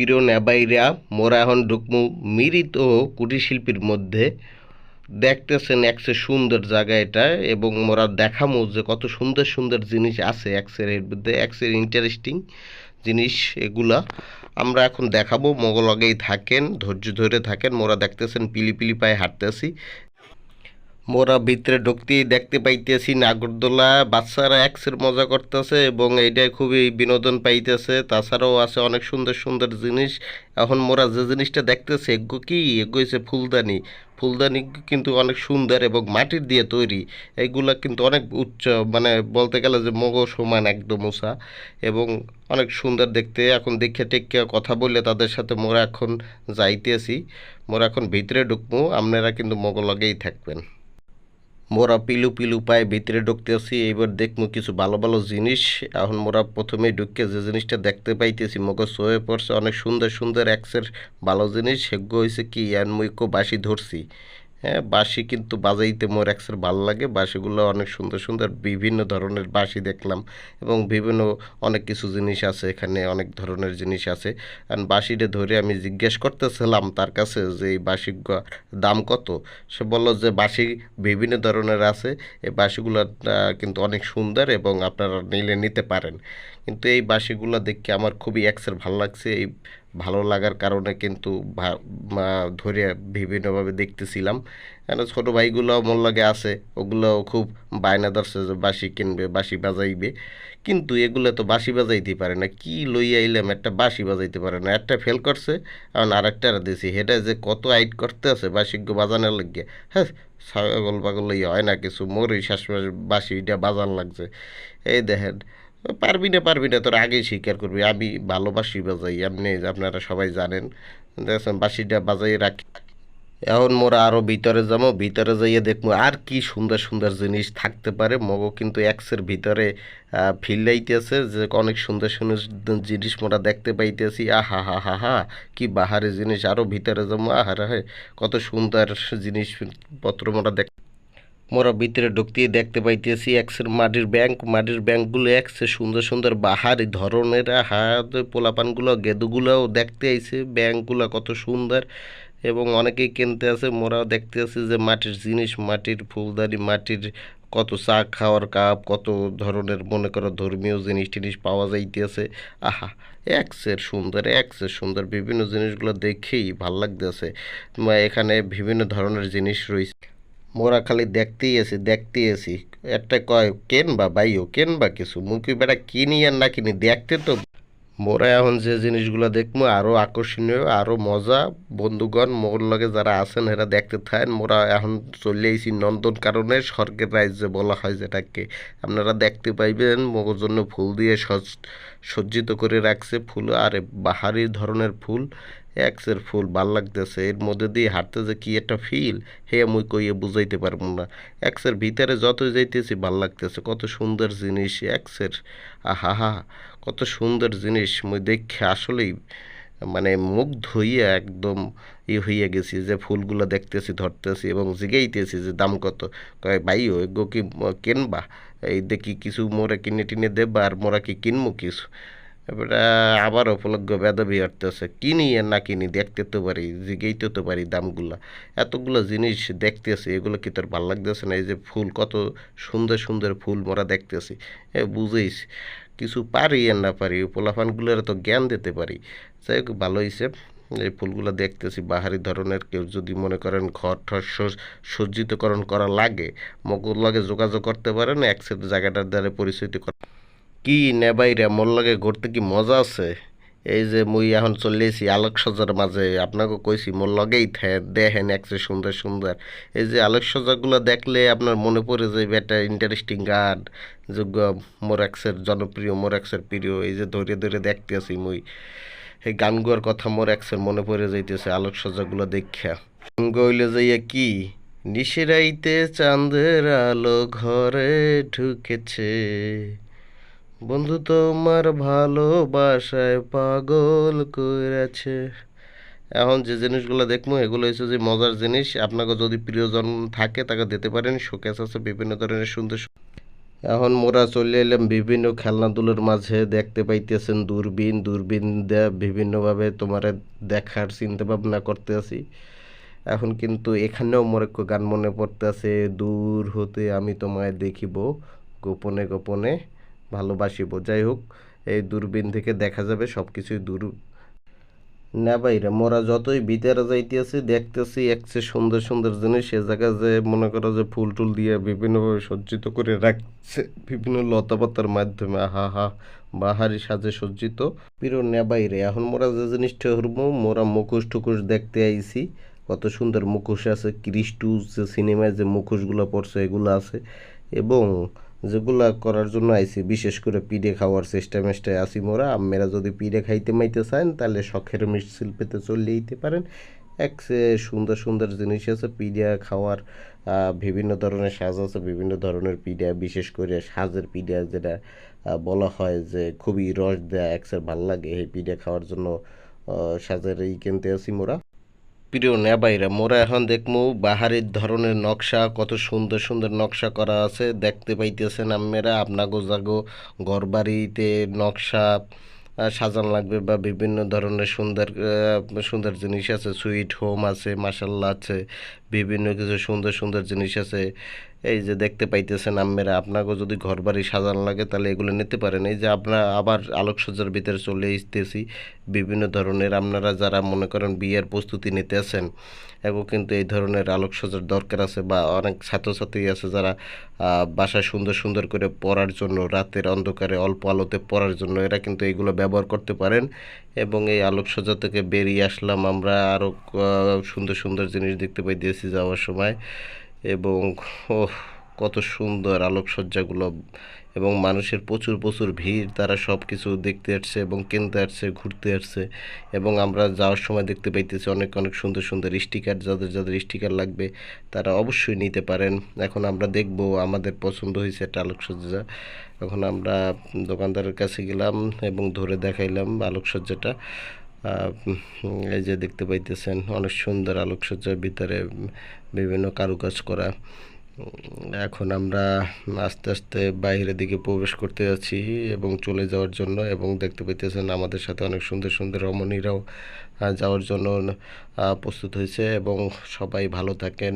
প্রিয় নেবাইরা মোরা এখন ঢুকমু মিরিত ও কুটির শিল্পীর মধ্যে দেখতেছেন একসে সুন্দর জায়গা এটা এবং মোরা দেখামো যে কত সুন্দর সুন্দর জিনিস আছে একসের এর মধ্যে। একসের ইন্টারেস্টিং জিনিস এগুলা আমরা এখন দেখাবো। মোগলগেই থাকেন, ধৈর্য ধরে থাকেন। মোরা দেখতেছেন পিলি পিলি পায়ে হাঁটতেছি। মোরা ভিতরে ঢুকতেই দেখতে পাইতেছি নাগরদোলা। বাচ্চারা একসের মজা করতেছে এবং এইটাই খুবই বিনোদন পাইতেছে। তাছাড়াও আছে অনেক সুন্দর সুন্দর জিনিস। এখন মোরা যে জিনিসটা দেখতেছে, এগো কি? এগো হচ্ছে ফুলদানি। ফুলদানি কিন্তু অনেক সুন্দর এবং মাটির দিয়ে তৈরি। এইগুলা কিন্তু অনেক উচ্চ মানে বলতে গেলে যে মগ সমান একদম উষা এবং অনেক সুন্দর দেখতে। এখন দেখে টেকে কথা বললে তাদের সাথে মোরা এখন যাইতেছি। মোরা এখন ভিতরে ঢুকবো, আপনারা কিন্তু মগলগেই থাকবেন। মোরা পিলু পিলু পায়ে ভিতরে ঢুকতেছি এবার দেখব কিছু ভালো ভালো জিনিস। এখন মোরা প্রথমে ঢুকে যে জিনিসটা দেখতে পাইতেছি, মগজ হয়ে পড়ছে, অনেক সুন্দর সুন্দর এক্সের ভালো জিনিস। সেগুলো হয়েছে কি আর মুইকো বাসি ধরছি। হ্যাঁ বাঁশি কিন্তু বাজাইতে মোর এক্সের ভালো লাগে। বাঁশিগুলো অনেক সুন্দর সুন্দর বিভিন্ন ধরনের বাঁশি দেখলাম এবং বিভিন্ন অনেক কিছু জিনিস আছে, এখানে অনেক ধরনের জিনিস আছে। কারণ বাঁশিটা ধরে আমি জিজ্ঞেস করতেছিলাম তার কাছে যে এই বাঁশি দাম কত? সে বলল যে বাঁশি বিভিন্ন ধরনের আছে, এই বাঁশিগুলো কিন্তু অনেক সুন্দর এবং আপনারা নিলে নিতে পারেন। কিন্তু এই বাঁশিগুলো দেখে আমার খুবই এক্সের ভালো লাগছে, এই ভালো লাগার কারণে কিন্তু ধরে বিভিন্নভাবে দেখতেছিলাম। কেন ছোটো ভাইগুলো মোর লাগে আছে, ওগুলো খুব বায়না ধরছে যে বাঁশি কিনবে, বাঁশি বাজাইবে। কিন্তু এগুলো তো বাঁশি বাজাইতে পারে না, কি লইয়া আইলাম, একটা বাঁশি বাজাইতে পারে না। একটা ফেল করছে এখন আরেকটা দিছি হেটা যে কত আইট করতে আছে বাঁশিজ্ঞ বাজানোর লাগিয়ে হ্যাঁ ছাগল পাগল হয় না কিছু মোর শ্বাসবাস বাঁশিটা বাজান লাগছে। এই দেখেন পারবি না পারবি না, তোর আগেই স্বীকার করবি। আমি ভালোবাসি বাজাই এমনি আপনারা সবাই জানেন। দেখছেন বাসিটা বাজাই রাখি। এখন মোরা আরও ভিতরে যাব, ভিতরে যাইয়ে দেখব আর কি সুন্দর সুন্দর জিনিস থাকতে পারে। মগো কিন্তু এক্সের ভিতরে ফিল লাইতেছে যে অনেক সুন্দর সুন্দর জিনিস মোরা দেখতে পাইতেছি। আহা, হা হা হা, কি বাহারে জিনিস। আরও ভিতরে যাব, আহারে কত সুন্দর জিনিসপত্র মোরা দেখ মোরা ভিতরে ঢুকতে দেখতে পাইতেছি এক্সের মাটির ব্যাংক, মাটির ব্যাংকগুলো এক্সে সুন্দর সুন্দর বাহারি ধরনের হাত, পোলাপানগুলো, গেদুগুলোও দেখতে আইছে। ব্যাংকগুলো কত সুন্দর এবং অনেকেই কিনতে আছে, মোরাও দেখতে আছি যে মাটির জিনিস, মাটির ফুলদানি, মাটির কত চা খাওয়ার কাপ, কত ধরনের মনে করো ধর্মীয় জিনিস টিনিস পাওয়া যাইতেছে। আহা, একসের সুন্দর, এক্সের সুন্দর বিভিন্ন জিনিসগুলো দেখেই ভালো লাগতেছে। এখানে বিভিন্ন ধরনের জিনিস রয়েছে মোরা খালি দেখতেই আছি দেখতেই আছি। একটা কয়, কেন বা বাইও কেন বা কিছু? মুখি বেটা কিনি আর না কিনি, দেখতে তো মোরা এখন যে জিনিসগুলো দেখব আরও আকর্ষণীয় আরও মজা। বন্ধুগণ, মোর লগে যারা আছেন এরা দেখতে থাকেন। মোরা এখন চলে আইছি নন্দন কারণে স্বর্গের রাজ্যে বলা হয় যেটাকে। আপনারা দেখতে পাইবেন, মোর জন্য ফুল দিয়ে সজ সজ্জিত করে রাখছে ফুল, আর বাহারি ধরনের ফুল। এক্সের ফুল ভালো লাগতেছে, এর মধ্যে দিয়ে হাঁটতে যে কি একটা ফিল হে, মুই কইয়ে বুঝাইতে পারব না। এক্সের ভিতরে যতই যাইতেছি ভালো লাগতেছে, কত সুন্দর জিনিস এক্সের আহা কত সুন্দর জিনিস, মুই দেখে আসলেই মানে মুগ্ধ হইয়া একদম ই হইয়া গেছি যে ফুলগুলো দেখতেছি, ধরতেছি এবং জিগাইতেছি যে দাম কত। কয় ভাইও এগো কি কিনবা? এই দেখি কিছু মোরা কিনে টিনে দেবা আর মোরা কি কিনবো কিছু? এবারে আবার উপলজ্ঞ বেদবি হতেছে কিনি আর না কিনি, দেখতে তো পারি, জিগেইতে তো পারি দামগুলো। এতগুলো জিনিস দেখতেছি এগুলো কি তোর ভালো লাগতেছে না? এই যে ফুল, কত সুন্দর সুন্দর ফুল মোরা দেখতেছি এ বুঝেইস কিছু পারি আর না পারি পোলাফানগুলোর তো জ্ঞান দিতে পারি। যাই হোক, ভালো হয়েছে এই ফুলগুলো দেখতেছি বাহারি ধরনের কেউ যদি মনে করেন ঘর ঠর সজ্জিতকরণ করা লাগে, মগুর লাগে যোগাযোগ করতে পারেন, একসাথে জায়গাটার দ্বারা পরিচিত কর কি নেবাইরে মোর লাগে ঘুরতে কি মজা আছে? এই যে মুই এখন চলেছি আলোকসজ্জার মাঝে, আপনাকে কইছি মোর লগেই থে দেখেন একসে সুন্দর সুন্দর। এই যে আলোকসজ্জাগুলো দেখলে আপনার মনে পড়ে যে একটা ইন্টারেস্টিং গান, যোগ্য মোরাক্সের জনপ্রিয়, মোরাক্সের প্রিয়, এই যে ধরে ধরে দেখতে আছি মুই। এই গানগুলোর কথা মোর একসের মনে পড়ে যাইতেছে আলোকসজ্জাগুলো দেখা গইলে যাইয়া কি? নিশিরাইতে চাঁদের আলো ঘরে ঢুকেছে। বন্ধু, তোমার ভালোবাসায় পাগল করেছে এখন যে জিনিসগুলো দেখব এগুলো হচ্ছে যে মজার জিনিস। আপনাকে যদি প্রিয়জন থাকে, তাকে দিতে পারেন। শোকেস আছে, বিভিন্ন ধরনের সুন্দর এখন মোরা চলে এলাম বিভিন্ন খেলনাগুলোর মাঝে। দেখতে পাইতেছেন দূরবীন দূরবীন দিয়ে বিভিন্নভাবে তোমার দেখার চিন্তা ভাবনা করতে আছি এখন কিন্তু এখানেও মোর একটু গান মনে পড়তে আছে দূর হতে আমি তোমায় দেখিব গোপনে গোপনে। ভালোবাসিব। যাই হোক, এই দূরবীন থেকে দেখা যাবে সব কিছুই দূর। না মোরা যতই ভিতরে যাইতেছি, দেখতেছি একচেয়ে সুন্দর সুন্দর জিনিস, সে জায়গায় যে মনে করো যে ফুল টুল দিয়ে বিভিন্নভাবে সজ্জিত করে রাখছে, বিভিন্ন লতাপাতার মাধ্যমে, আহা হা, বাহারি সাজে সজ্জিত। প্রিয় নেবাইরে এখন মোরা যে জিনিসটা হরবো মোরা মুখোশ টুকুশ দেখতে আইছি, কত সুন্দর মুখোশ আছে ক্রিস্টু যে সিনেমায় যে মুখোশগুলো পড়ছে, এগুলো আছে। এবং যেগুলা করার জন্য আইছি, বিশেষ করে পিড়ে খাওয়ার চেষ্টা মেষ্টায় আসি মোরা। আমেরা যদি পিড়ে খাইতে মাইতে চান, তাহলে শখের মিষ্টিল পেতে চলে যেতে পারেন। এক সুন্দর সুন্দর জিনিস আছে, পিঠা খাওয়ার বিভিন্ন ধরনের সাজ আছে, বিভিন্ন ধরনের পিঠা, বিশেষ করে সাজের পিঠা যেটা বলা হয় যে খুবই রস দেয়া একসের ভালো লাগে এই পিঠা খাওয়ার জন্য সাজের এই কিনতে আসি মোরা। প্রিয় নেবাইরা, মোরা এখন দেখমু বাহারের ধরনের নকশা, কত সুন্দর সুন্দর নকশা করা আছে। দেখতে পাইতেছেন আমেরা আপনাগো জাগো ঘরবাড়িতে নকশা সাজানো লাগবে বা বিভিন্ন ধরনের সুন্দর সুন্দর জিনিস আছে। সুইট হোম আছে মাসাল্লা আছে। বিভিন্ন কিছু সুন্দর সুন্দর জিনিস আছে। এই যে দেখতে পাইতেছেন আমেরা আপনাকেও যদি ঘর বাড়ি সাজানো লাগে তাহলে এগুলো নিতে পারেন। এই যে আপনার আবার আলোকসজ্জার ভিতরে চলে আসতেছি বিভিন্ন ধরনের আপনারা যারা মনে করেন বিয়ের প্রস্তুতি নিতে আছেন এবং কিন্তু এই ধরনের আলোকসজ্জার দরকার আছে বা অনেক ছাত্রছাত্রী আছে যারা বাসায় সুন্দর সুন্দর করে পড়ার জন্য, রাতের অন্ধকারে অল্প আলোতে পড়ার জন্য এরা কিন্তু এইগুলো ব্যবহার করতে পারেন। এবং এই আলোকসজ্জা থেকে বেরিয়ে আসলাম আমরা আরও সুন্দর সুন্দর জিনিস দেখতে পাইতেছি। যাওয়ার সময় এবং, ওহ, কত সুন্দর আলোকসজ্জাগুলো এবং মানুষের প্রচুর প্রচুর ভিড়, তারা সব কিছু দেখতে আসছে এবং কিনতে আসছে, ঘুরতে আসছে এবং আমরা যাওয়ার সময় দেখতে পাইতেছি অনেক অনেক সুন্দর সুন্দর স্টিকার যাদের যাদের স্টিকার লাগবে তারা অবশ্যই নিতে পারেন। এখন আমরা দেখব আমাদের পছন্দ হয়েছে একটা আলোকসজ্জা। এখন আমরা দোকানদারের কাছে গেলাম এবং ধরে দেখাইলাম আলোকসজ্জাটা। এই যে দেখতে পাইতেছেন, অনেক সুন্দর আলোকসজ্জার ভিতরে বিভিন্ন কারুকাজ করা। এখন আমরা আস্তে আস্তে বাইরের দিকে প্রবেশ করতে যাচ্ছি এবং চলে যাওয়ার জন্য এবং দেখতে পাইতেছেন আমাদের সাথে অনেক সুন্দর সুন্দর রমণীরাও যাওয়ার জন্য প্রস্তুত হয়েছে এবং সবাই ভালো থাকেন